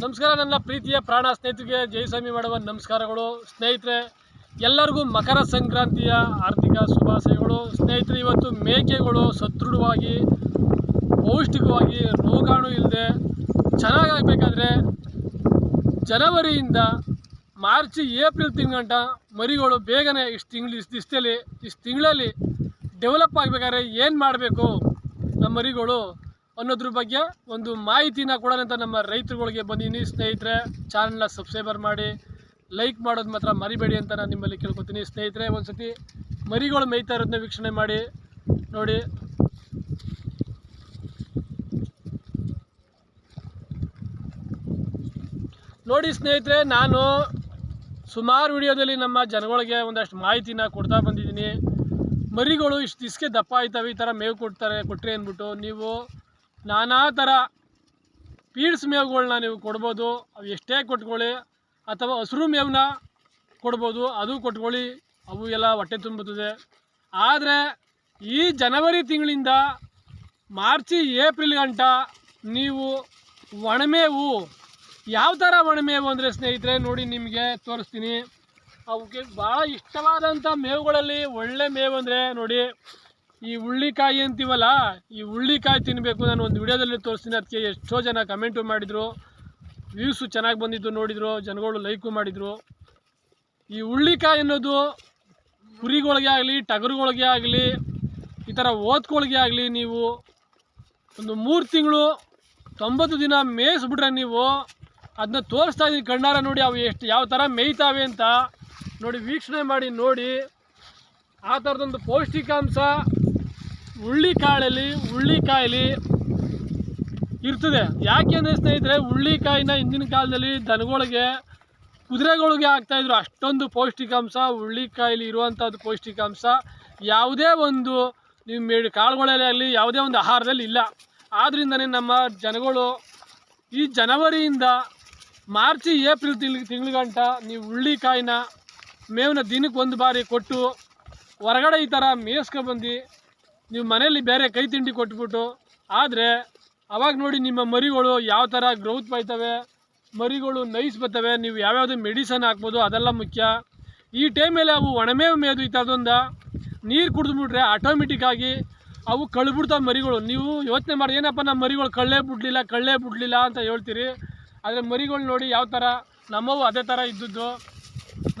ನಮಸ್ಕಾರ, ನನ್ನ ಪ್ರೀತಿಯ ಪ್ರಾಣ ಸ್ನೇಹಿತರಿಗೆ ಜಯಸ್ವಾಮಿ ಮಾಡುವ ನಮಸ್ಕಾರಗಳು. ಸ್ನೇಹಿತರೆ, ಎಲ್ಲರಿಗೂ ಮಕರ ಸಂಕ್ರಾಂತಿಯ ಆರ್ಥಿಕ ಶುಭಾಶಯಗಳು. ಸ್ನೇಹಿತರೆ, ಇವತ್ತು ಮೇಕೆಗಳು ಸದೃಢವಾಗಿ, ಪೌಷ್ಟಿಕವಾಗಿ ರೋಗಾಣು ಇಲ್ಲದೆ ಚೆನ್ನಾಗಾಗಬೇಕಾದ್ರೆ ಜನವರಿಯಿಂದ ಮಾರ್ಚ್, ಏಪ್ರಿಲ್ ತಿಂಗಂಟ ಮರಿಗಳು ಬೇಗನೆ ಇಷ್ಟು ತಿಂಗಳು, ಇಷ್ಟು ಇಷ್ಟಲ್ಲಿ ಇಷ್ಟು ತಿಂಗಳಲ್ಲಿ ಡೆವಲಪ್ ಆಗಬೇಕಾದ್ರೆ ಏನು ಮಾಡಬೇಕು ನಮ್ಮ ಮರಿಗಳು? ಅನ್ನೋದ್ರ ಬಗ್ಗೆ ಒಂದು ಮಾಹಿತಿನ ಕೊಡೋಣ ನಮ್ಮ ರೈತರುಗಳಿಗೆ ಬಂದಿದ್ದೀನಿ ಸ್ನೇಹಿತರೆ ಚಾನಲ್ನ ಸಬ್ಸ್ಕ್ರೈಬರ್ ಮಾಡಿ ಲೈಕ್ ಮಾಡೋದು ಮಾತ್ರ ಮರಿಬೇಡಿ ಅಂತ ನಾನು ನಿಮ್ಮಲ್ಲಿ ಕೇಳ್ಕೊತೀನಿ. ಸ್ನೇಹಿತರೆ ಒಂದು ಸತಿ ಮರಿಗಳು ಮೇಯ್ತಾ ಇರೋದನ್ನ ವೀಕ್ಷಣೆ ಮಾಡಿ, ನೋಡಿ. ನೋಡಿ ಸ್ನೇಹಿತರೆ, ನಾನು ಸುಮಾರು ವಿಡಿಯೋದಲ್ಲಿ ನಮ್ಮ ಜನಗಳಿಗೆ ಒಂದಷ್ಟು ಮಾಹಿತಿನ ಕೊಡ್ತಾ ಬಂದಿದ್ದೀನಿ. ಮರಿಗಳು ಇಷ್ಟು ದಿಸ್ಕೆ ದಪ್ಪ ಆಯ್ತವೆ, ಈ ಥರ ಮೇವು ಕೊಡ್ತಾರೆ ಕೊಟ್ಟರೆ ಅಂದ್ಬಿಟ್ಟು. ನೀವು ನಾನಾ ಥರ ಪೀಡ್ಸ್ ಮೇವುಗಳನ್ನ ನೀವು ಕೊಡ್ಬೋದು. ಅವು ಎಷ್ಟೇ ಕೊಟ್ಕೊಳ್ಳಿ. ಅಥವಾ ಹಸಿರು ಮೇವನ್ನ ಕೊಡ್ಬೋದು. ಅದು ಕೊಟ್ಕೊಳ್ಳಿ. ಅವು ಎಲ್ಲ ಹೊಟ್ಟೆ ತುಂಬುತ್ತದೆ. ಆದರೆ ಈ ಜನವರಿ ತಿಂಗಳಿಂದ ಮಾರ್ಚಿ, ಏಪ್ರಿಲ್ ಗಂಟ ನೀವು ಒಣಮೇವು, ಯಾವ ಥರ ಒಣಮೇವು ಅಂದರೆ ಸ್ನೇಹಿತರೆ ನೋಡಿ ನಿಮಗೆ ತೋರಿಸ್ತೀನಿ. ಅವಕ್ಕೆ ಭಾಳ ಇಷ್ಟವಾದಂಥ ಮೇವುಗಳಲ್ಲಿ ಒಳ್ಳೆ ಮೇವು ಅಂದರೆ ನೋಡಿ ಈ ಹುಳ್ಳಿಕಾಯಿ ಅಂತೀವಲ್ಲ, ಈ ಹುಳ್ಳಿಕಾಯಿ ತಿನ್ನಬೇಕು ನಾನು ಒಂದು ವಿಡಿಯೋದಲ್ಲಿ ತೋರಿಸ್ತೀನಿ. ಅದಕ್ಕೆ ಎಷ್ಟೋ ಜನ ಕಮೆಂಟು ಮಾಡಿದರು ವ್ಯೂಸು ಚೆನ್ನಾಗಿ ಬಂದಿದ್ದು ನೋಡಿದರು, ಜನಗಳು ಲೈಕು ಮಾಡಿದರು. ಈ ಹುಳ್ಳಿಕಾಯಿ ಅನ್ನೋದು ಕುರಿಗಳಿಗೆ ಆಗಲಿ, ಟಗರುಗಳಿಗೆ ಆಗಲಿ, ಈ ಥರ ಓದ್ಗಳಿಗೆ ಆಗಲಿ ನೀವು ಒಂದು ಮೂರು ತಿಂಗಳು ತೊಂಬತ್ತು ದಿನ ಮೇಯಿಸ್ಬಿಟ್ರೆ ನೀವು ಅದನ್ನ ತೋರಿಸ್ತಾ ಇದ್ದೀನಿ ಕಣ್ಣಾರ ನೋಡಿ ಅವು ಎಷ್ಟು ಯಾವ ಥರ ಮೇಯ್ತಾವೆ ಅಂತ ನೋಡಿ, ವೀಕ್ಷಣೆ ಮಾಡಿ ನೋಡಿ. ಆ ಥರದೊಂದು ಪೌಷ್ಟಿಕಾಂಶ ಹುಳ್ಳಿಕಾಳಲ್ಲಿ ಹುಳ್ಳಿಕಾಯಲ್ಲಿ ಇರ್ತದೆ. ಯಾಕೆ ಅಂದರೆ ಸ್ನೇಹಿತರೆ, ಹುಳ್ಳಿಕಾಯಿನ ಹಿಂದಿನ ಕಾಲದಲ್ಲಿ ದನಗಳಿಗೆ, ಕುದುರೆಗಳಿಗೆ ಹಾಕ್ತಾಯಿದ್ರು ಅಷ್ಟೊಂದು ಪೌಷ್ಟಿಕಾಂಶ ಹುಳ್ಳಿಕಾಯಲ್ಲಿ ಇರುವಂಥದ್ದು ಪೌಷ್ಟಿಕಾಂಶ ಯಾವುದೇ ಒಂದು ನೀವು ಮೇಡ್, ಕಾಳುಗಳಲ್ಲಿ ಆಗಲಿ ಯಾವುದೇ ಒಂದು ಆಹಾರದಲ್ಲಿ ಇಲ್ಲ. ಆದ್ದರಿಂದನೇ ನಮ್ಮ ಜನಗಳು ಈ ಜನವರಿಯಿಂದ ಮಾರ್ಚ್, ಏಪ್ರಿಲ್ ತಿಂಗಳ ತಿಂಗ್ಳುಗಂಟ ನೀವು ಹುಳ್ಳಿಕಾಯಿನ ಮೇವನ್ನ ದಿನಕ್ಕೆ ಒಂದು ಬಾರಿ ಕೊಟ್ಟು ಹೊರಗಡೆ ಈ ಥರ ಮೇಯ್ಸ್ಕೊಬಂದು ನೀವು ಮನೆಯಲ್ಲಿ ಬೇರೆ ಕೈ ತಿಂಡಿ ಕೊಟ್ಬಿಟ್ಟು, ಆದರೆ ಅವಾಗ ನೋಡಿ ನಿಮ್ಮ ಮರಿಗಳು ಯಾವ ಥರ ಗ್ರೌತ್ ಬಾಯ್ತವೆ ಮರಿಗಳು ನೈಸ್ ಬರ್ತವೆ, ನೀವು ಯಾವ್ಯಾವುದು ಮೆಡಿಸನ್ ಹಾಕ್ಬೋದು, ಅದೆಲ್ಲ ಮುಖ್ಯ. ಈ ಟೈಮಲ್ಲಿ ಅವು ಒಣಮೇವು ಮೇದು ಇತ್ತು ಥರದೊಂದು ನೀರು ಕುಡಿದ್ಬಿಟ್ರೆ ಆಟೋಮೆಟಿಕ್ಕಾಗಿ ಅವು ಕಳ್ಬಿಡ್ತಾವೆ ಮರಿಗಳು. ನೀವು ಯೋಚನೆ ಮಾಡಿ, ಏನಪ್ಪ ನಮ್ಮ ಮರಿಗಳು ಕಳ್ಳೇ ಬಿಡ್ಲಿಲ್ಲ ಕಳ್ಳೇ ಬಿಡ್ಲಿಲ್ಲ ಅಂತ ಹೇಳ್ತೀರಿ. ಆದರೆ ಮರಿಗಳು ನೋಡಿ ಯಾವ ಥರ ನಮ್ಮವು ಅದೇ ಥರ ಇದ್ದದ್ದು.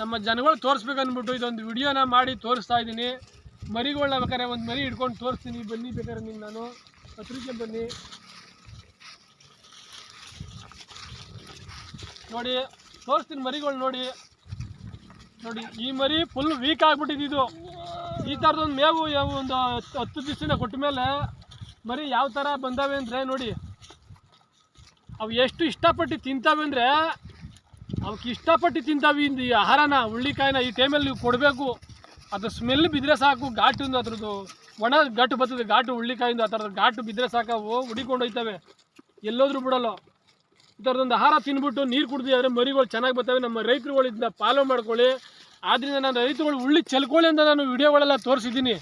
ನಮ್ಮ ಜನಗಳು ತೋರಿಸ್ಬೇಕನ್ಬಿಟ್ಟು ಇದೊಂದು ವಿಡಿಯೋನ ಮಾಡಿ ತೋರಿಸ್ತಾ ಇದ್ದೀನಿ. ಮರಿಗಳನ್ನ ಒಂದು ಮರಿ ಹಿಡ್ಕೊಂಡು ತೋರಿಸ್ತೀನಿ. ಬನ್ನಿ ಬೇಕಾದ್ರೆ ನೀನು ನಾನು. ಹತ್ರಕ್ಕೆ ಬನ್ನಿ. ನೋಡಿ, ತೋರಿಸ್ತೀನಿ ಮರಿಗಳು ನೋಡಿ. ನೋಡಿ, ಈ ಮರಿ ಫುಲ್ ವೀಕ್ ಆಗಿಬಿಟ್ಟಿದ್ದು ಈ ಥರದೊಂದು ಮೇವು ಒಂದು ಹತ್ತು ದಿವಸದಿಂದ ಕೊಟ್ಟ ಮೇಲೆ ಮರಿ ಯಾವ ಥರ ಬಂದಾವೆ ಅಂದರೆ ನೋಡಿ, ಅವು ಎಷ್ಟು ಇಷ್ಟಪಟ್ಟು ತಿಂತಾವೆ ಅಂದರೆ ಅವಕ್ಕೆ ಇಷ್ಟಪಟ್ಟು ತಿಂತಾವೆ ಈ ಆಹಾರನ, ಹುಳ್ಳಿಕಾಯಿನ ಈ ಟೈಮಲ್ಲಿ ನೀವು ಕೊಡಬೇಕು. ಅದು ಸ್ಮೆಲ್ ಬಿದ್ದರೆ ಸಾಕು ಘಾಟಿಂದು ಅದ್ರದ್ದು, ಒಣ ಘಾಟು ಬರ್ತದೆ, ಘಾಟು ಹುಳ್ಳಿಕಾಯಿಂದ ಆ ಥರದ್ದು ಘಾಟು ಬಿದ್ದರೆ ಸಾಕವು ಹುಡಿಕೊಂಡು ಹೋಯ್ತವೆ. ಎಲ್ಲೋದ್ರೂ ಬಿಡಲ್ಲ. ಈ ಥರದೊಂದು ಆಹಾರ ತಿನ್ಬಿಟ್ಟು ನೀರು ಕುಡ್ದಿದ್ರೆ ಮರಿಗಳು ಚೆನ್ನಾಗಿ ಬರ್ತವೆ. ನಮ್ಮ ರೈತರುಗಳಿಂದ ಫಾಲೋ ಮಾಡ್ಕೊಳ್ಳಿ. ಆದ್ದರಿಂದ ನಾನು ರೈತರುಗಳು ಉಳ್ಳಿ ಚೆಲ್ಕೊಳ್ಳಿ ಅಂತ ನಾನು ವಿಡಿಯೋಗಳೆಲ್ಲ ತೋರಿಸಿದ್ದೀನಿ.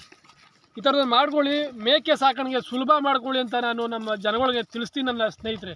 ಈ ಥರದ್ದು ಮಾಡ್ಕೊಳ್ಳಿ. ಮೇಕೆ ಸಾಕಣೆಗೆ ಸುಲಭ ಮಾಡ್ಕೊಳ್ಳಿ ಅಂತ ನಾನು ನಮ್ಮ ಜನಗಳಿಗೆ ತಿಳಿಸ್ತೀನಿ ನನ್ನ ಸ್ನೇಹಿತರೆ.